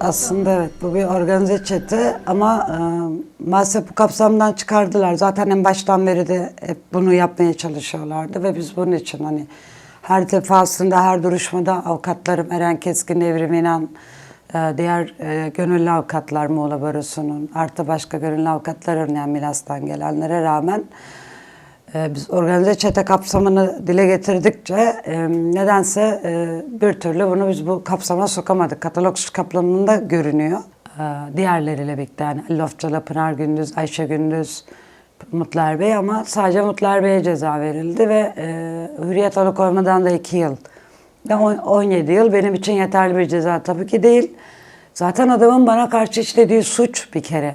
aslında evet bu bir organize çete ama e, maalesef bu kapsamdan çıkardılar. Zaten en baştan beri de hep bunu yapmaya çalışıyorlardı ve biz bunun için hani her defasında her duruşmada avukatlarım Eren Keskin, Evrim İnan, e, diğer e, gönüllü avukatlar Muğla Barosu'nun artı başka gönüllü avukatların yani Milas'tan gelenlere rağmen biz organize çete kapsamını dile getirdikçe e, nedense e, bir türlü bunu biz bu kapsama sokamadık. Katalog suç kapsamında görünüyor. E, diğerleriyle birlikte yani Ali Lofçalı, Pınar Gündüz, Ayşe Gündüz, Mutlar Bey ama sadece Mutlar Bey'e ceza verildi ve e, hürriyet alıkoymadan da 2 yıl. On- 17 yıl benim için yeterli bir ceza tabii ki değil. Zaten adamın bana karşı işlediği suç bir kere.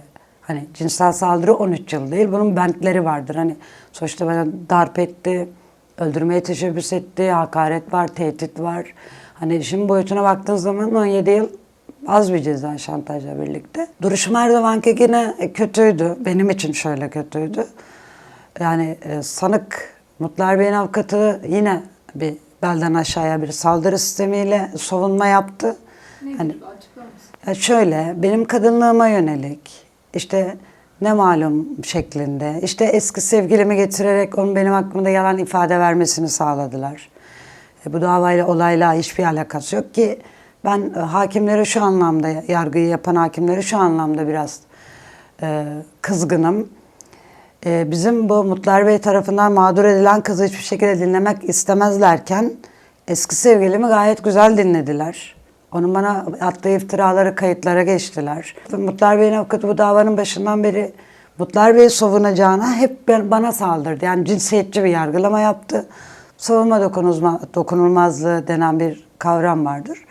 Hani cinsel saldırı 13 yıl değil. Bunun bentleri vardır. Hani sonuçta bana darp etti, öldürmeye teşebbüs etti, hakaret var, tehdit var. Hani işin boyutuna baktığın zaman 17 yıl az bir ceza şantajla birlikte. Duruşum her zamanki yine kötüydü. Benim için şöyle kötüydü. Yani e, sanık Mutlar Bey'in avukatı yine bir belden aşağıya bir saldırı sistemiyle savunma yaptı. Hani Açıklar mısın? ya şöyle, benim kadınlığıma yönelik, işte ne malum şeklinde, işte eski sevgilimi getirerek onun benim hakkımda yalan ifade vermesini sağladılar. E, bu davayla olayla hiçbir alakası yok ki ben e, hakimleri şu anlamda, yargıyı yapan hakimleri şu anlamda biraz e, kızgınım. E, bizim bu Mutlar Bey tarafından mağdur edilen kızı hiçbir şekilde dinlemek istemezlerken eski sevgilimi gayet güzel dinlediler. Onun bana attığı iftiraları kayıtlara geçtiler. Mutlar Bey'in avukatı bu davanın başından beri Mutlar Bey'i savunacağına hep bana saldırdı. Yani cinsiyetçi bir yargılama yaptı. Savunma dokunulma, dokunulmazlığı denen bir kavram vardır.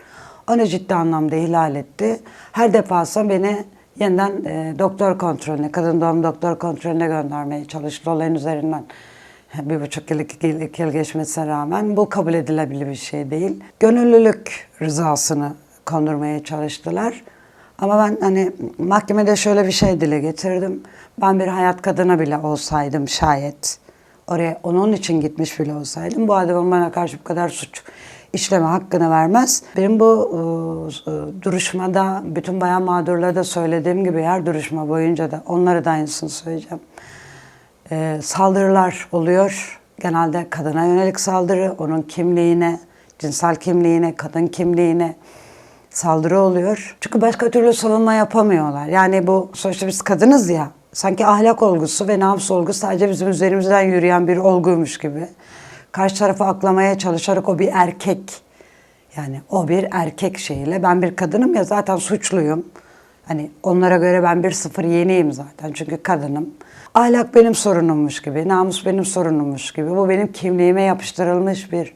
Onu ciddi anlamda ihlal etti. Her defasında beni yeniden e, doktor kontrolüne, kadın doğum doktor kontrolüne göndermeye çalıştı olayın üzerinden. Bir buçuk yıl, iki yıl, iki yıl geçmesine rağmen bu kabul edilebilir bir şey değil. Gönüllülük rızasını kondurmaya çalıştılar. Ama ben hani mahkemede şöyle bir şey dile getirdim. Ben bir hayat kadını bile olsaydım şayet, oraya onun için gitmiş bile olsaydım bu adamın bana karşı bu kadar suç işleme hakkını vermez. Benim bu e, duruşmada bütün bayan mağdurlara da söylediğim gibi her duruşma boyunca da onlara da aynısını söyleyeceğim. E, saldırılar oluyor. Genelde kadına yönelik saldırı, onun kimliğine, cinsel kimliğine, kadın kimliğine saldırı oluyor. Çünkü başka türlü savunma yapamıyorlar. Yani bu sonuçta biz kadınız ya. Sanki ahlak olgusu ve namus olgusu sadece bizim üzerimizden yürüyen bir olguymuş gibi. Karşı tarafı aklamaya çalışarak o bir erkek. Yani o bir erkek şeyiyle. Ben bir kadınım ya zaten suçluyum. Hani onlara göre ben bir sıfır yeniyim zaten çünkü kadınım. Ahlak benim sorunummuş gibi, namus benim sorunummuş gibi. Bu benim kimliğime yapıştırılmış bir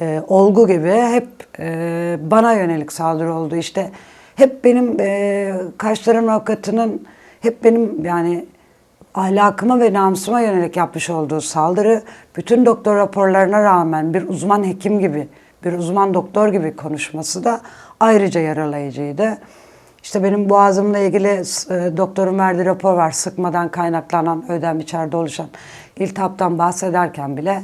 e, olgu gibi hep e, bana yönelik saldırı oldu. İşte hep benim e, karşılarım avukatının hep benim yani ahlakıma ve namusuma yönelik yapmış olduğu saldırı bütün doktor raporlarına rağmen bir uzman hekim gibi, bir uzman doktor gibi konuşması da ayrıca yaralayıcıydı. İşte benim boğazımla ilgili e, doktorun verdiği rapor var. Sıkmadan kaynaklanan ödem içeride oluşan iltihaptan bahsederken bile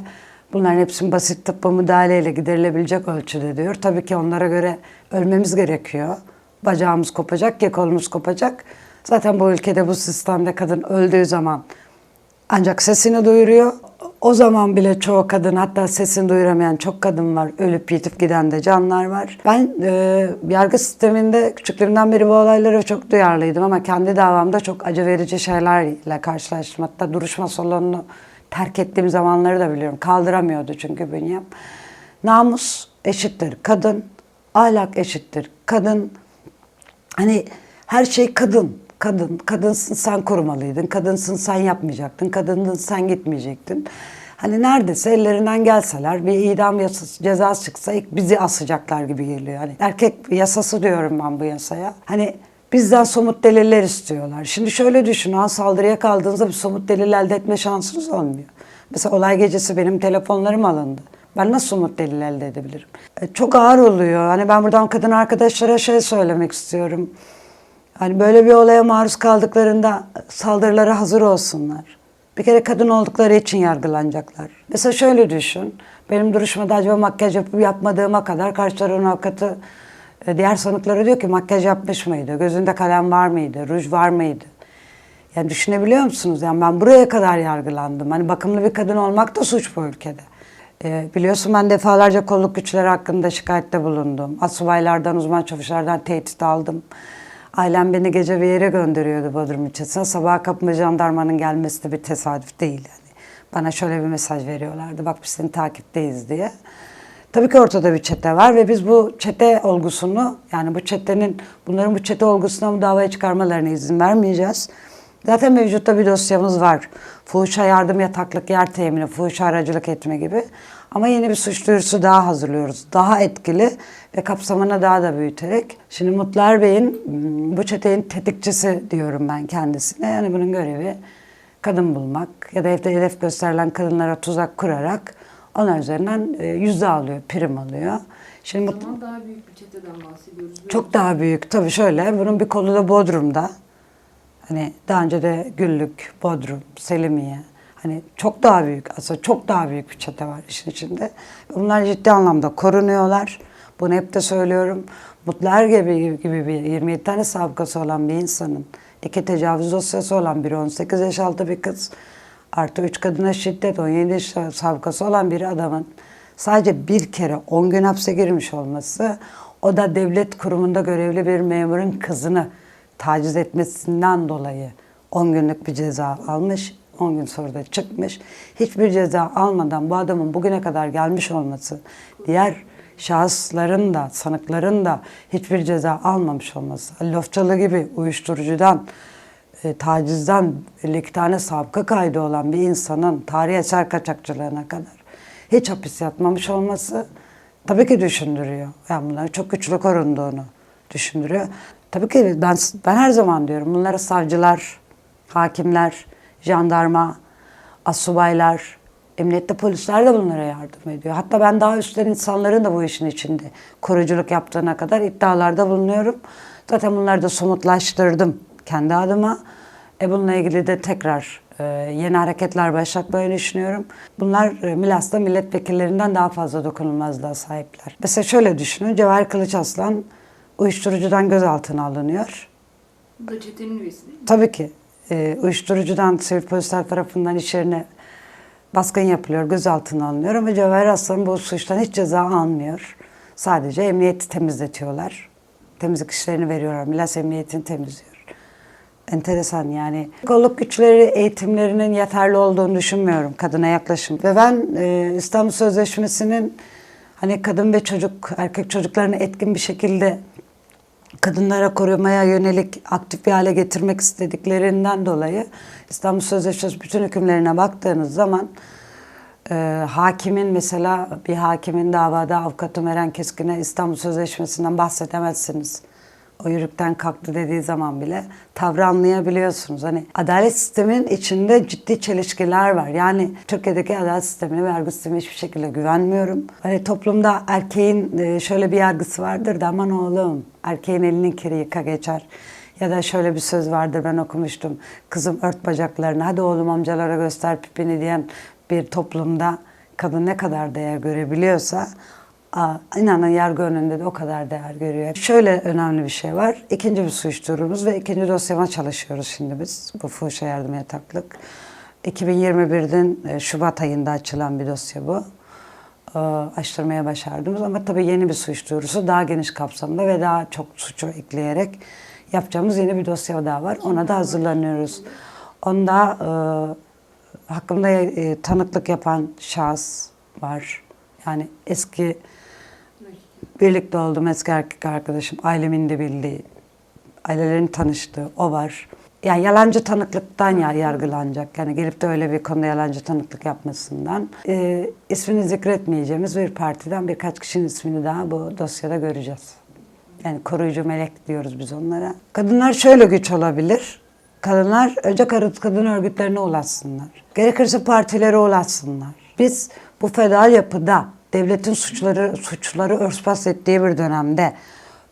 bunların hepsinin basit tıbbi müdahaleyle giderilebilecek ölçüde diyor. Tabii ki onlara göre ölmemiz gerekiyor. Bacağımız kopacak ya kolumuz kopacak. Zaten bu ülkede bu sistemde kadın öldüğü zaman ancak sesini duyuruyor. O zaman bile çoğu kadın hatta sesini duyuramayan çok kadın var. Ölüp yitip giden de canlar var. Ben e, yargı sisteminde küçüklüğümden beri bu olaylara çok duyarlıydım ama kendi davamda çok acı verici şeylerle karşılaştım. Hatta duruşma salonunu terk ettiğim zamanları da biliyorum. Kaldıramıyordu çünkü bünyem. Namus eşittir kadın, ahlak eşittir kadın, Hani her şey kadın, kadın, kadınsın sen korumalıydın, kadınsın sen yapmayacaktın, kadındın sen gitmeyecektin. Hani neredeyse ellerinden gelseler bir idam yasası, cezası çıksa ilk bizi asacaklar gibi geliyor. Hani erkek yasası diyorum ben bu yasaya. Hani bizden somut deliller istiyorlar. Şimdi şöyle düşün, ha saldırıya kaldığınızda bir somut delil elde etme şansınız olmuyor. Mesela olay gecesi benim telefonlarım alındı. Ben nasıl somut delil elde edebilirim? E, çok ağır oluyor. Hani ben buradan kadın arkadaşlara şey söylemek istiyorum. Hani böyle bir olaya maruz kaldıklarında saldırılara hazır olsunlar. Bir kere kadın oldukları için yargılanacaklar. Mesela şöyle düşün. Benim duruşmada acaba makyaj yapıp yapmadığıma kadar karşı tarafın avukatı E, Diğer sanıklara diyor ki makyaj yapmış mıydı? Gözünde kalem var mıydı? Ruj var mıydı? Yani düşünebiliyor musunuz? Yani ben buraya kadar yargılandım. Hani bakımlı bir kadın olmak da suç bu ülkede. E, biliyorsun ben defalarca kolluk güçleri hakkında şikayette bulundum. Asubaylardan, uzman çavuşlardan tehdit aldım. Ailem beni gece bir yere gönderiyordu Bodrum ilçesine. Sabaha kapıma jandarmanın gelmesi de bir tesadüf değil. Yani. Bana şöyle bir mesaj veriyorlardı. Bak biz seni takipteyiz diye. Tabii ki ortada bir çete var ve biz bu çete olgusunu yani bu çetenin bunların bu çete olgusuna bu davaya çıkarmalarına izin vermeyeceğiz. Zaten mevcutta bir dosyamız var. Fuhuşa yardım yataklık yer temini, fuhuşa aracılık etme gibi. Ama yeni bir suç duyurusu daha hazırlıyoruz. Daha etkili ve kapsamını daha da büyüterek. Şimdi Mutlar Bey'in mm, bu çetenin tetikçisi diyorum ben kendisine. Yani bunun görevi kadın bulmak ya da evde hedef gösterilen kadınlara tuzak kurarak onlar üzerinden e, yüzde alıyor, prim alıyor. Şimdi O zaman daha büyük bir çeteden bahsediyoruz. Böyle çok daha büyük. Tabii şöyle, bunun bir kolu da Bodrum'da. Hani daha önce de Güllük, Bodrum, Selimiye. Hani çok daha büyük, aslında çok daha büyük bir çete var işin içinde. Bunlar ciddi anlamda korunuyorlar. Bunu hep de söylüyorum. Mutlar gibi, gibi bir 27 tane sabıkası olan bir insanın, iki tecavüz dosyası olan biri 18 yaş altı bir kız, artı 3 kadına şiddet, 17 yaş sabıkası olan bir adamın sadece bir kere 10 gün hapse girmiş olması, o da devlet kurumunda görevli bir memurun kızını taciz etmesinden dolayı 10 günlük bir ceza almış. 10 gün sonra da çıkmış. Hiçbir ceza almadan bu adamın bugüne kadar gelmiş olması, diğer şahısların da, sanıkların da hiçbir ceza almamış olması, Lofçalı gibi uyuşturucudan, e, tacizden 52 tane sabıka kaydı olan bir insanın tarih eser kaçakçılığına kadar hiç hapis yatmamış olması tabii ki düşündürüyor. Yani bunların çok güçlü korunduğunu düşündürüyor. Tabii ki ben, ben her zaman diyorum bunlara savcılar, hakimler, jandarma, asubaylar, emniyette polisler de bunlara yardım ediyor. Hatta ben daha üstten insanların da bu işin içinde koruculuk yaptığına kadar iddialarda bulunuyorum. Zaten bunları da somutlaştırdım kendi adıma. E bununla ilgili de tekrar e, yeni hareketler başlatmayı düşünüyorum. Bunlar e, Milas'ta milletvekillerinden daha fazla dokunulmazlığa sahipler. Mesela şöyle düşünün, Cevahir Kılıç Aslan uyuşturucudan gözaltına alınıyor. Bu da çetenin üyesi değil mi? Tabii ki e, uyuşturucudan sivil polisler tarafından iş yerine baskın yapılıyor, gözaltına alınıyor ama Cevahir Aslan bu suçtan hiç ceza almıyor. Sadece emniyeti temizletiyorlar. Temizlik işlerini veriyorlar. Milas emniyetini temizliyor. Enteresan yani. Kolluk güçleri eğitimlerinin yeterli olduğunu düşünmüyorum kadına yaklaşım. Ve ben e, İstanbul Sözleşmesi'nin hani kadın ve çocuk, erkek çocuklarını etkin bir şekilde kadınlara korumaya yönelik aktif bir hale getirmek istediklerinden dolayı İstanbul Sözleşmesi bütün hükümlerine baktığınız zaman e, hakimin mesela bir hakimin davada avukatı Eren Keskin'e İstanbul Sözleşmesi'nden bahsedemezsiniz. O yürükten kalktı dediği zaman bile tavrı anlayabiliyorsunuz. Hani adalet sisteminin içinde ciddi çelişkiler var. Yani Türkiye'deki adalet sistemine ve yargı sistemine hiçbir şekilde güvenmiyorum. Hani toplumda erkeğin e, şöyle bir yargısı vardır da aman oğlum erkeğin elinin kiri yıka geçer. Ya da şöyle bir söz vardır ben okumuştum. Kızım ört bacaklarını hadi oğlum amcalara göster pipini diyen bir toplumda kadın ne kadar değer görebiliyorsa aa, inanın yargı önünde de o kadar değer görüyor. Şöyle önemli bir şey var. İkinci bir suç duyurumuz ve ikinci dosyama çalışıyoruz şimdi biz. Bu fuhuşa yardım yataklık. 2021'in e, Şubat ayında açılan bir dosya bu. Ee, Açtırmaya başardığımız ama tabii yeni bir suç duyurusu daha geniş kapsamda ve daha çok suçu ekleyerek yapacağımız yeni bir dosya daha var. Ona da hazırlanıyoruz. Onda e, hakkında e, tanıklık yapan şahıs var. Yani eski birlikte olduğum eski erkek arkadaşım, ailemin de bildiği, ailelerin tanıştığı o var. Yani yalancı tanıklıktan ya yargılanacak. Yani gelip de öyle bir konuda yalancı tanıklık yapmasından. Ee, ismini zikretmeyeceğimiz bir partiden birkaç kişinin ismini daha bu dosyada göreceğiz. Yani koruyucu melek diyoruz biz onlara. Kadınlar şöyle güç olabilir. Kadınlar önce kadın, örgütlerine ulaşsınlar. Gerekirse partilere ulaşsınlar. Biz bu federal yapıda devletin suçları suçları örtbas ettiği bir dönemde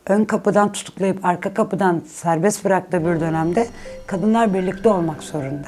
ön kapıdan tutuklayıp arka kapıdan serbest bıraktığı bir dönemde kadınlar birlikte olmak zorunda.